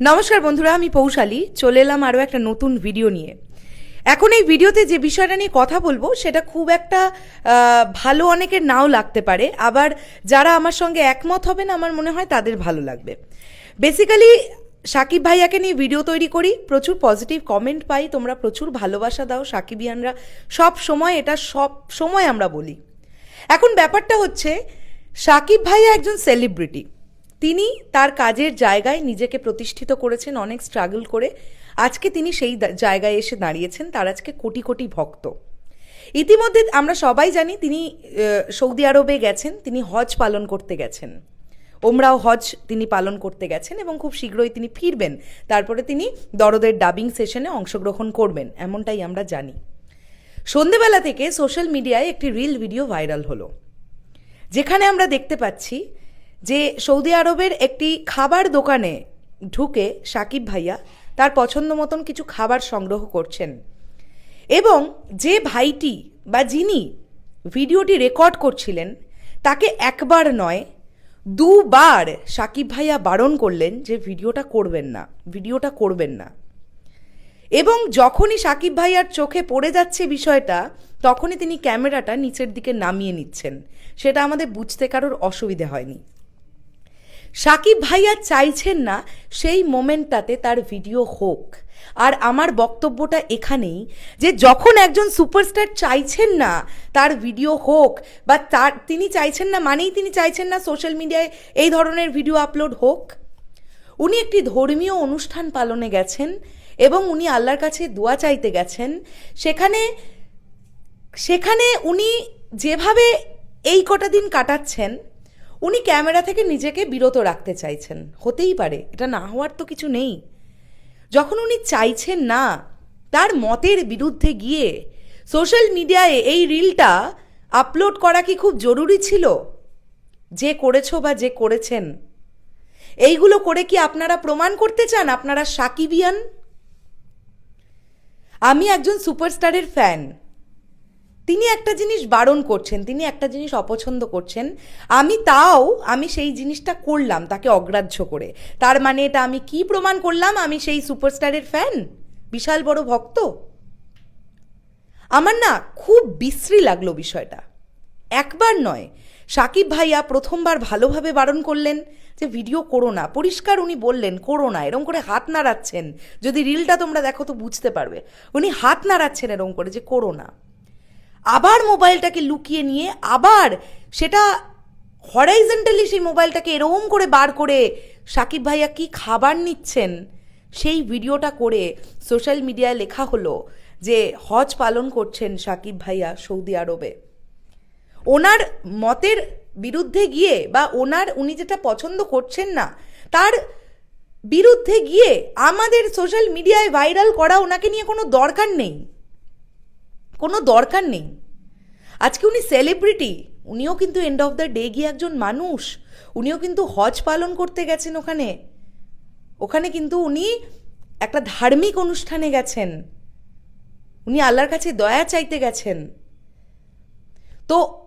নমস্কার বন্ধুরা, আমি পৌশালী। চলে এলাম আরও একটা নতুন ভিডিও নিয়ে। এখন এই ভিডিওতে যে বিষয়টা নিয়ে কথা বলব, সেটা খুব একটা ভালো অনেকের নাও লাগতে পারে। আবার যারা আমার সঙ্গে একমত হবেন, আমার মনে হয় তাদের ভালো লাগবে। বেসিক্যালি সাকিব ভাইয়াকে নিয়ে ভিডিও তৈরি করি। প্রচুর পজিটিভ কমেন্ট পাই। তোমরা প্রচুর ভালোবাসা দাও সাকিবিয়ানরা। সব সময় এটা সব সময় আমরা বলি। এখন ব্যাপারটা হচ্ছে, সাকিব ভাইয়া একজন সেলিব্রিটি তিনি তার কাজের জায়গায় নিজেকে প্রতিষ্ঠিত করেছেন, অনেক স্ট্রাগল করে। আজকে তিনি সেই জায়গায় এসে দাঁড়িয়েছেন, তার আজকে কোটি কোটি ভক্ত। ইতিমধ্যে আমরা সবাই জানি তিনি সৌদি আরবে গেছেন, তিনি হজ পালন করতে গেছেন। ওমরাও হজ তিনি পালন করতে গেছেন এবং খুব শীঘ্রই তিনি ফিরবেন। তারপরে তিনি দরদের ডাবিং সেশনে অংশগ্রহণ করবেন, এমনটাই আমরা জানি। সন্ধেবেলা থেকে সোশ্যাল মিডিয়ায় একটি রিল ভিডিও ভাইরাল হলো। যেখানে আমরা দেখতে পাচ্ছি যে সৌদি আরবের একটি খাবার দোকানে ঢুকে সাকিব ভাইয়া তার পছন্দ মতন কিছু খাবার সংগ্রহ করছেন। এবং যে ভাইটি বা যিনি ভিডিওটি রেকর্ড করছিলেন, তাকে একবার নয়, দুবার সাকিব ভাইয়া বারণ করলেন যে ভিডিওটা করবেন না, ভিডিওটা করবেন না। এবং যখনই সাকিব ভাইয়ার চোখে পড়ে যাচ্ছে বিষয়টা, তখনই তিনি ক্যামেরাটা নিচের দিকে নামিয়ে নিচ্ছেন। সেটা আমাদের বুঝতে কারোর অসুবিধে হয়নি। সাকিব ভাইয়া চাইছেন না সেই মোমেন্টটাতে তার ভিডিও হোক। আর আমার বক্তব্যটা এখানেই যে যখন একজন সুপারস্টার চাইছেন না তার ভিডিও হোক বা তার, তিনি চাইছেন না মানেই তিনি চাইছেন না সোশ্যাল মিডিয়ায় এই ধরনের ভিডিও আপলোড হোক। উনি একটি ধর্মীয় অনুষ্ঠান পালনে গেছেন এবং উনি আল্লাহর কাছে দোয়া চাইতে গেছেন। সেখানে সেখানে উনি যেভাবে এই কটা দিন কাটাচ্ছেন উনি ক্যামেরা থেকে নিজেকে বিরত রাখতে চাইছেন। হতেই পারে, এটা না হওয়ার তো কিছু নেই। যখন উনি চাইছেন না, তার মতের বিরুদ্ধে গিয়ে সোশ্যাল মিডিয়ায় এই রিলটা আপলোড করা কি খুব জরুরি ছিল? যে করেছ বা যে করেছেন। এইগুলো করে কি আপনারা প্রমাণ করতে চান? আপনারা সাকিবিয়ান? আমি একজন সুপারস্টারের ফ্যান। তিনি একটা জিনিস বারণ করছেন, তিনি একটা জিনিস অপছন্দ করছেন। আমি তাও, আমি সেই জিনিসটা করলাম তাকে অগ্রাহ্য করে। তার মানে এটা আমি কি প্রমাণ করলাম? আমি সেই সুপারস্টারের ফ্যান? বিশাল বড় ভক্ত? আমার না খুব বিশ্রী লাগল বিষয়টা। একবার নয়, সাকিব ভাইয়া প্রথমবার ভালোভাবে বারণ করলেন যে, ভিডিও করো না, পরিষ্কার উনি বললেন, করো না, এরম করে হাত নাড়াচ্ছেন। যদি রিলটা তোমরা দেখো তো বুঝতে পারবে। উনি হাত নাড়াচ্ছেন এরম করে যে, করো না। আবার মোবাইলটাকে লুকিয়ে নিয়ে আবার সেটা হরাইজেন্টালি সেই মোবাইলটাকে এরকম করে বার করে সাকিব ভাইয়া কি খাবার নিচ্ছেন সেই ভিডিওটা করে সোশ্যাল মিডিয়ায় লেখা হলো যে হজ পালন করছেন সাকিব ভাইয়া সৌদি আরবে। ওনার মতের বিরুদ্ধে গিয়ে বা ওনার উনি যেটা পছন্দ করছেন না, তার বিরুদ্ধে গিয়ে আমাদের সোশ্যাল মিডিয়ায় ভাইরাল করা ওনাকে নিয়ে কোনো দরকার নেই। কোনো দরকার নেই। আজকে উনি সেলিব্রিটি উনিও কিন্তু এন্ড অফ দ্য ডে গিয়ে একজন মানুষ, উনিও কিন্তু হজ পালন করতে গেছেন ওখানে। ওখানে কিন্তু উনি একটা ধার্মিক অনুষ্ঠানে গেছেন। উনি আল্লাহর কাছে দয়া চাইতে গেছেন। তো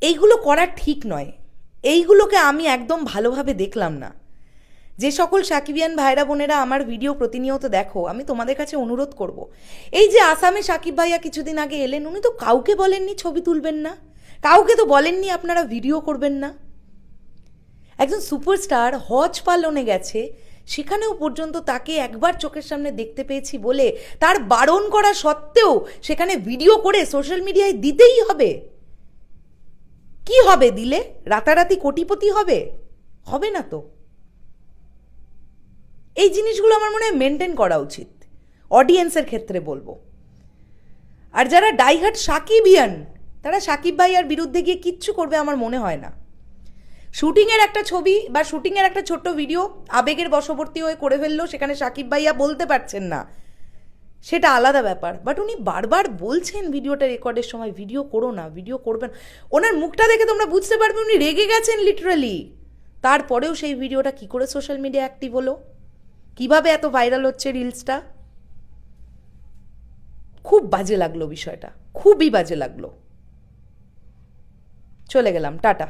এইগুলো করা ঠিক নয়। এইগুলোকে আমি একদম ভালোভাবে দেখলাম না। যে সকল সাকিবিয়ান ভাইরা বোনেরা আমার ভিডিও প্রতিনিয়ত দেখো, আমি তোমাদের কাছে অনুরোধ করব। এই যে আসামে সাকিব ভাইয়া কিছুদিন আগে এলেন, উনি তো কাউকে বলেননি ছবি তুলবেন না। কাউকে তো বলেননি আপনারা ভিডিও করবেন না। একজন সুপারস্টার হজ পালনে গেছে, সেখানেও পর্যন্ত তাকে একবার চোখের সামনে দেখতে পেয়েছি বলে তার বারণ করা সত্ত্বেও সেখানে ভিডিও করে সোশ্যাল মিডিয়ায় দিতেই হবে। কি হবে দিলে? রাতারাতি কোটিপতি হবে? হবে না তো। এই জিনিসগুলো আমার মনে হয় মেনটেন করা উচিত। অডিয়েন্সের ক্ষেত্রে বলব। আর যারা ডাইহার্ট সাকিবিয়ান, তারা সাকিব ভাইয়ার বিরুদ্ধে গিয়ে কিচ্ছু করবে আমার মনে হয় না। শুটিংয়ের একটা ছবি বা শুটিংয়ের একটা ছোট্ট ভিডিও আবেগের বশবর্তী হয়ে করে ফেলল, সেখানে সাকিব ভাইয়া বলতে পারছেন না। সেটা আলাদা ব্যাপার। বাট উনি বারবার বলছেন ভিডিওটা রেকর্ডের সময় ভিডিও করো না ভিডিও করবেন ওনার মুখটা দেখে তোমরা বুঝতে পারবে উনি রেগে গেছেন লিটারালি তারপরেও সেই ভিডিওটা কি করে সোশ্যাল মিডিয়া অ্যাক্টিভ হলো? কীভাবে এত ভাইরাল হচ্ছে রিলসটা? খুব বাজে লাগল বিষয়টা। খুবই বাজে লাগল। চলে গেলাম, টাটা।